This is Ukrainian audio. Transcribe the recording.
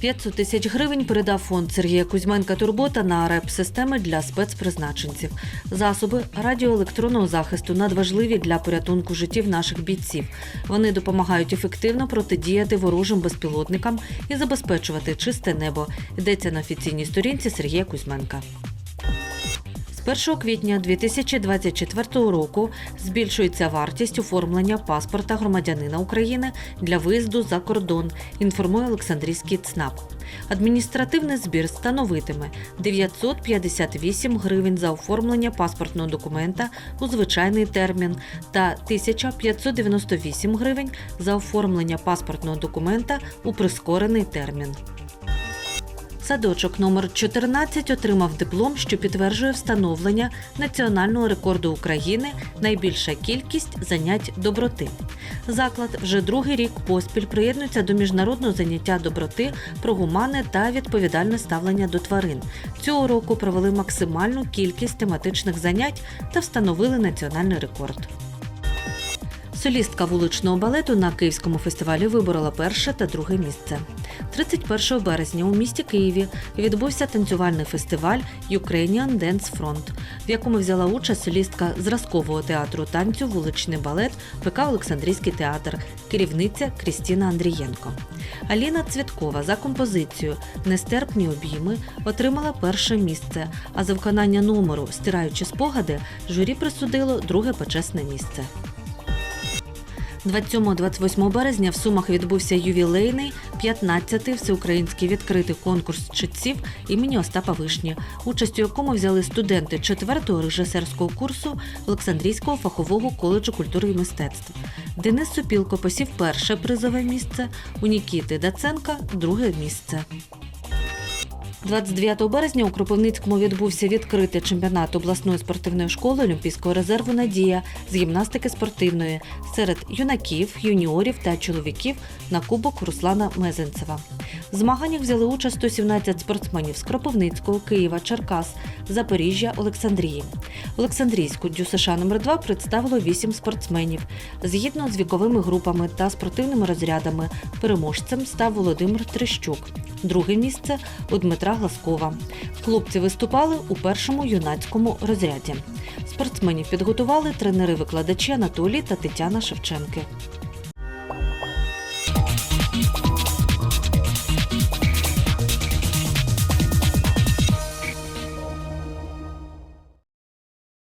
500 тисяч гривень передав фонд Сергія Кузьменка Турбота на РЕП-системи для спецпризначенців. Засоби радіоелектронного захисту надважливі для порятунку життів наших бійців. Вони допомагають ефективно протидіяти ворожим безпілотникам і забезпечувати чисте небо. Йдеться на офіційній сторінці Сергія Кузьменка. З 1 квітня 2024 року збільшується вартість оформлення паспорта громадянина України для виїзду за кордон, інформує Олександрійський ЦНАП. Адміністративний збір становитиме 958 гривень за оформлення паспортного документа у звичайний термін та 1598 гривень за оформлення паспортного документа у прискорений термін. Садочок номер 14 отримав диплом, що підтверджує встановлення національного рекорду України найбільша кількість занять доброти. Заклад вже другий рік поспіль приєднується до міжнародного заняття доброти про гуманне та відповідальне ставлення до тварин. Цього року провели максимальну кількість тематичних занять та встановили національний рекорд. Солістка вуличного балету на Київському фестивалі виборола перше та друге місце. 31 березня у місті Києві відбувся танцювальний фестиваль Ukrainian Dance Front, в якому взяла участь солістка зразкового театру танцю Вуличний балет ПК Олександрійський театр, керівниця Крістіна Андрієнко. Аліна Цвіткова за композицію Нестерпні обійми отримала перше місце, а за виконання номеру Стираючи спогади журі присудило друге почесне місце. 27-28 березня в Сумах відбувся ювілейний 15-й всеукраїнський відкритий конкурс читців імені Остапа Вишні, участь у якому взяли студенти 4-го режисерського курсу Олександрійського фахового коледжу культури і мистецтв. Денис Супілко посів перше призове місце, у Нікіти Даценка друге місце. 29 березня у Кропивницькому відбувся відкритий чемпіонат обласної спортивної школи Олімпійського резерву Надія з гімнастики спортивної серед юнаків, юніорів та чоловіків на кубок Руслана Мезенцева. В змаганнях взяли участь 117 спортсменів з Кропивницького, Києва, Черкас, Запоріжжя, Олександрії. Олександрійську ДЮСШ номер 2 представило 8 спортсменів. Згідно з віковими групами та спортивними розрядами, переможцем став Володимир Трещук. Друге місце у Дмитра Гласкова. Хлопці виступали у першому юнацькому розряді. Спортсменів підготували тренери-викладачі Анатолій та Тетяна Шевченки.